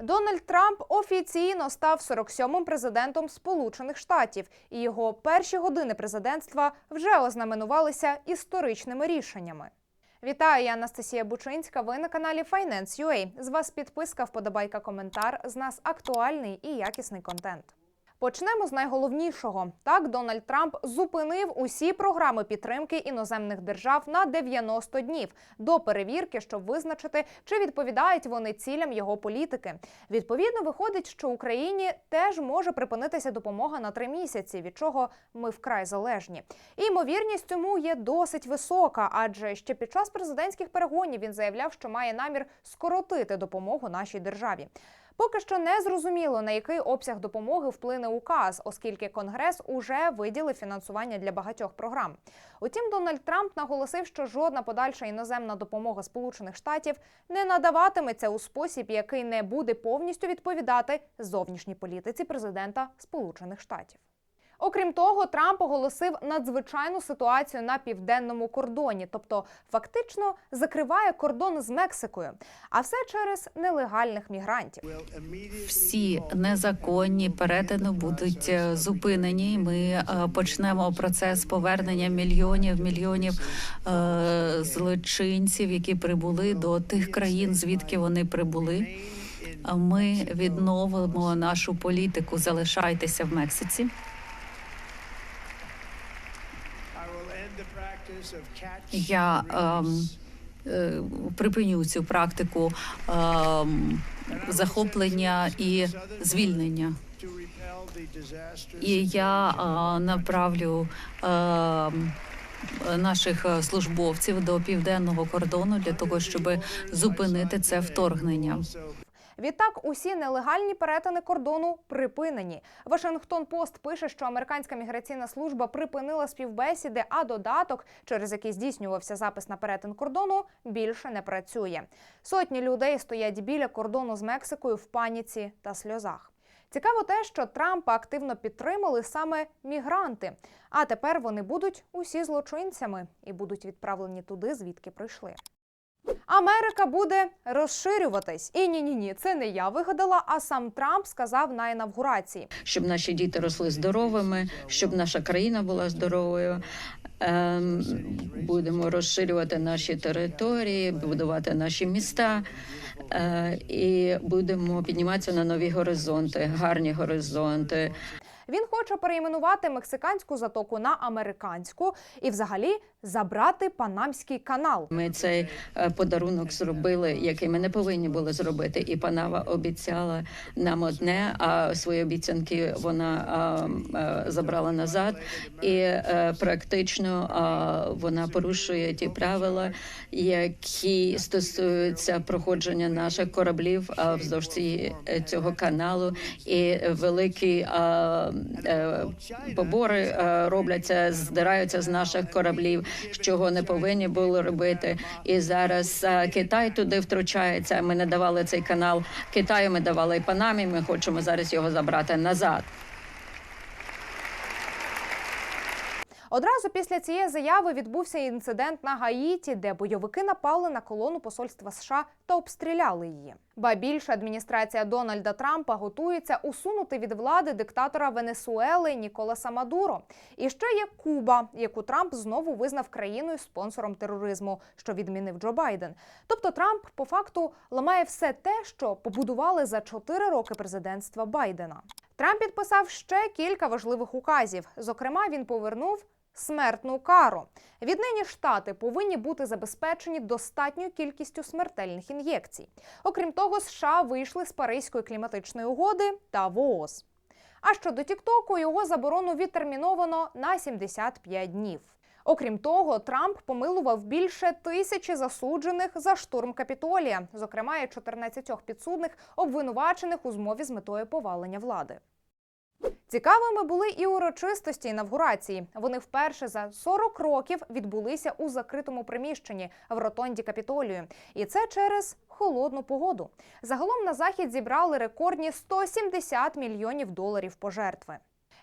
Дональд Трамп офіційно став 47-м президентом Сполучених Штатів, і його перші години президентства вже ознаменувалися історичними рішеннями. Вітаю, я Анастасія Бучинська. Ви на каналі Finance.ua. З вас підписка, вподобайка, коментар. З нас актуальний і якісний контент. Почнемо з найголовнішого. Так, Дональд Трамп зупинив усі програми підтримки іноземних держав на 90 днів до перевірки, щоб визначити, чи відповідають вони цілям його політики. Відповідно, виходить, що Україні теж може припинитися допомога на три місяці, від чого ми вкрай залежні. І ймовірність цьому є досить висока, адже ще під час президентських перегонів він заявляв, що має намір скоротити допомогу нашій державі. Поки що не зрозуміло, на який обсяг допомоги вплине указ, оскільки Конгрес уже виділив фінансування для багатьох програм. Утім, Дональд Трамп наголосив, що жодна подальша іноземна допомога Сполучених Штатів не надаватиметься у спосіб, який не буде повністю відповідати зовнішній політиці президента Сполучених Штатів. Окрім того, Трамп оголосив надзвичайну ситуацію на південному кордоні, тобто фактично закриває кордон з Мексикою, а все через нелегальних мігрантів. Всі незаконні перетини будуть е, зупинені. Ми е, почнемо процес повернення мільйонів мільйонів е, злочинців, які прибули до тих країн, звідки вони прибули. Ми відновимо нашу політику. Залишайтеся в Мексиці. Я ем, е, припиню цю практику ем, захоплення і звільнення. І я е, направлю ем, наших е, службовців до південного кордону для того, щоб зупинити це вторгнення. Відтак, усі нелегальні перетини кордону припинені. Вашингтон Пост пише, що американська міграційна служба припинила співбесіди, а додаток, через який здійснювався запис на перетин кордону, більше не працює. Сотні людей стоять біля кордону з Мексикою в паніці та сльозах. Цікаво те, що Трампа активно підтримали саме мігранти. А тепер вони будуть усі злочинцями і будуть відправлені туди, звідки прийшли. Америка буде розширюватись. І ні, ні, ні, це не я вигадала, а сам Трамп сказав на інавгурації. щоб наші діти росли здоровими, щоб наша країна була здоровою. Ем, Будемо розширювати наші території, будувати наші міста е, і будемо підніматися на нові горизонти, гарні горизонти. Він хоче перейменувати мексиканську затоку на американську і, взагалі, забрати Панамський канал. Ми цей е, подарунок зробили, який ми не повинні були зробити. І панава обіцяла нам одне, а свої обіцянки вона а, е, забрала назад. І е, практично а, вона порушує ті правила, які стосуються проходження наших кораблів а, вздовж цієї- цього каналу. І великі а, побори е, робляться, здираються з наших кораблів, чого не повинні були робити. І зараз е, Китай туди втручається. Ми не давали цей канал Китаю. Ми давали Панамі. Ми хочемо зараз його забрати назад. Одразу після цієї заяви відбувся інцидент на Гаїті, де бойовики напали на колону посольства США та обстріляли її. Ба більше адміністрація Дональда Трампа готується усунути від влади диктатора Венесуели Ніколаса Мадуро. І ще є Куба, яку Трамп знову визнав країною спонсором тероризму, що відмінив Джо Байден. Тобто Трамп по факту ламає все те, що побудували за 4 роки президентства Байдена. Трамп підписав ще кілька важливих указів. Зокрема, він повернув смертну кару. Віднині штати повинні бути забезпечені достатньою кількістю смертельних ін'єкцій. Окрім того, США вийшли з Паризької кліматичної угоди та ВООЗ. А щодо Тіктоку, його заборону відтерміновано на 75 днів. Окрім того, Трамп помилував більше тисячі засуджених за штурм Капітолія, зокрема і 14 підсудних, обвинувачених у змові з метою повалення влади. Цікавими були і урочистості інавгурації. Вони вперше за 40 років відбулися у закритому приміщенні в ротонді Капітолію. І це через холодну погоду. Загалом на захід зібрали рекордні 170 мільйонів доларів пожертви.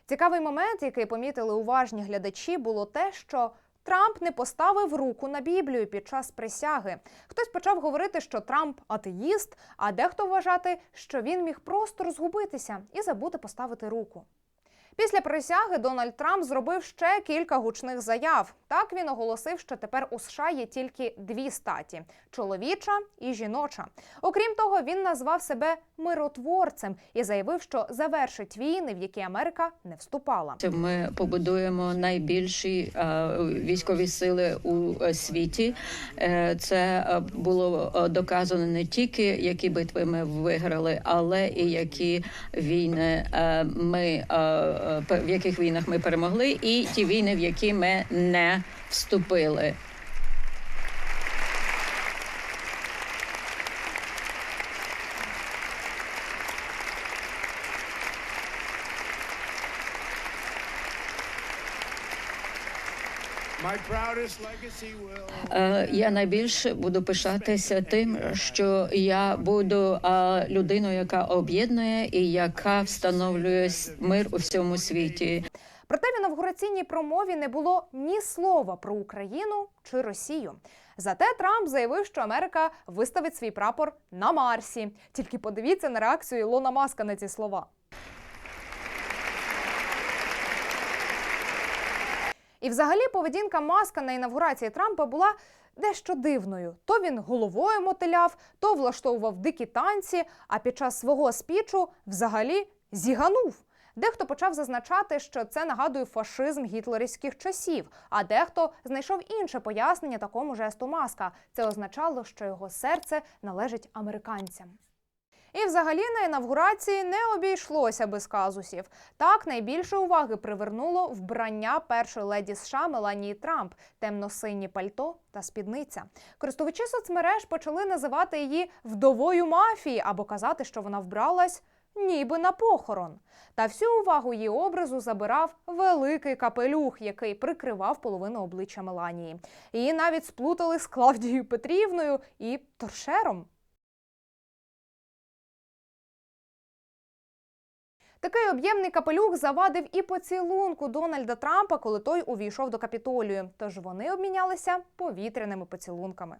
Цікавий момент, який помітили уважні глядачі, було те, що Трамп не поставив руку на Біблію під час присяги. Хтось почав говорити, що Трамп атеїст, а дехто вважати, що він міг просто розгубитися і забути поставити руку. Після присяги Дональд Трамп зробив ще кілька гучних заяв. Так він оголосив, що тепер у США є тільки дві статі чоловіча і жіноча. Окрім того, він назвав себе миротворцем і заявив, що завершить війни, в які Америка не вступала. Ми побудуємо найбільші е, військові сили у е, світі. Е, Це було доказано не тільки які битви ми виграли, але і які війни ми в яких війнах ми перемогли, і ті війни, в які ми не вступили. Я найбільше буду пишатися тим, що я буду е, людиною, яка об'єднує і яка встановлює мир у всьому світі. Проте в інавгураційній промові не було ні слова про Україну чи Росію. Зате Трамп заявив, що Америка виставить свій прапор на Марсі. Тільки подивіться на реакцію Ілона Маска на ці слова. І взагалі поведінка Маска на інавгурації Трампа була дещо дивною. То він головою мотиляв, то влаштовував дикі танці, а під час свого спічу взагалі зіганув. Дехто почав зазначати, що це нагадує фашизм гітлерівських часів, а дехто знайшов інше пояснення такому жесту маска. Це означало, що його серце належить американцям. І взагалі на інавгурації не обійшлося без казусів. Так найбільше уваги привернуло вбрання першої леді США Меланії Трамп, темно-сині пальто та спідниця. Користувачі соцмереж почали називати її вдовою мафії або казати, що вона вбралась ніби на похорон. Та всю увагу її образу забирав великий капелюх, який прикривав половину обличчя Меланії. Її навіть сплутали з Клавдією Петрівною і торшером. Такий об'ємний капелюх завадив і поцілунку Дональда Трампа, коли той увійшов до капітолію. Тож вони обмінялися повітряними поцілунками.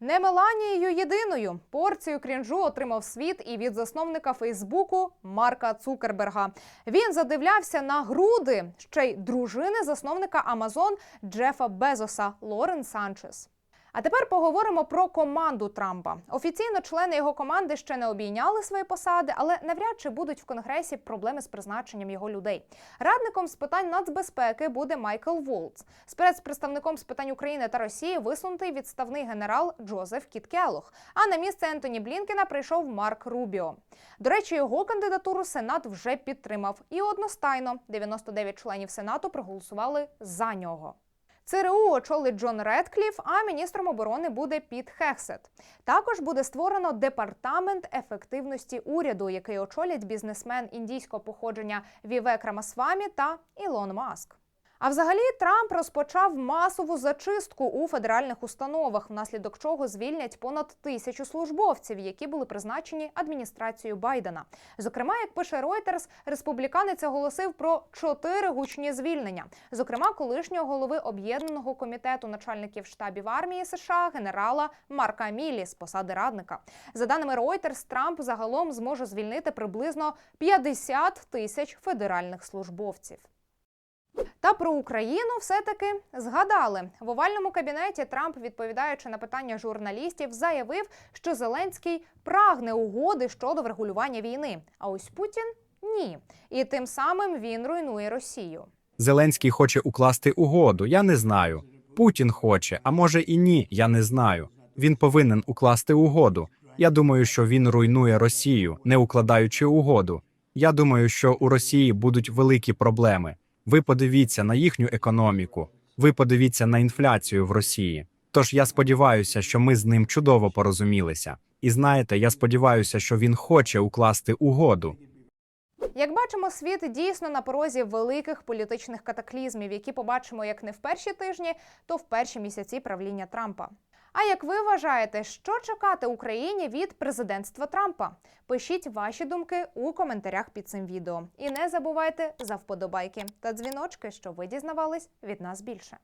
Не Меланією єдиною порцію крінжу отримав світ і від засновника Фейсбуку Марка Цукерберга. Він задивлявся на груди ще й дружини засновника Амазон Джефа Безоса Лорен Санчес. А тепер поговоримо про команду Трампа. Офіційно члени його команди ще не обійняли свої посади, але навряд чи будуть в конгресі проблеми з призначенням його людей. Радником з питань нацбезпеки буде Майкл Волц. Спецпредставником з питань України та Росії висунутий відставний генерал Джозеф Кіт Келлог. А на місце Ентоні Блінкена прийшов Марк Рубіо. До речі, його кандидатуру Сенат вже підтримав. І одностайно 99 членів Сенату проголосували за нього. ЦРУ очолить Джон Редкліф, а міністром оборони буде Піт Хексет. Також буде створено департамент ефективності уряду, який очолять бізнесмен індійського походження Вівек Рамасвамі та Ілон Маск. А взагалі Трамп розпочав масову зачистку у федеральних установах, внаслідок чого звільнять понад тисячу службовців, які були призначені адміністрацією Байдена. Зокрема, як пише Reuters, республіканець оголосив про чотири гучні звільнення. Зокрема, колишнього голови об'єднаного комітету начальників штабів армії США генерала Марка Мілі з посади радника. За даними Reuters, Трамп загалом зможе звільнити приблизно 50 тисяч федеральних службовців. Та про Україну все-таки згадали в овальному кабінеті. Трамп, відповідаючи на питання журналістів, заявив, що Зеленський прагне угоди щодо врегулювання війни. А ось Путін ні. І тим самим він руйнує Росію. Зеленський хоче укласти угоду. Я не знаю. Путін хоче, а може і ні. Я не знаю. Він повинен укласти угоду. Я думаю, що він руйнує Росію, не укладаючи угоду. Я думаю, що у Росії будуть великі проблеми. Ви подивіться на їхню економіку. Ви подивіться на інфляцію в Росії. Тож я сподіваюся, що ми з ним чудово порозумілися. І знаєте, я сподіваюся, що він хоче укласти угоду. Як бачимо, світ дійсно на порозі великих політичних катаклізмів, які побачимо як не в перші тижні, то в перші місяці правління Трампа. А як ви вважаєте, що чекати Україні від президентства Трампа? Пишіть ваші думки у коментарях під цим відео. І не забувайте за вподобайки та дзвіночки, щоб ви дізнавались від нас більше.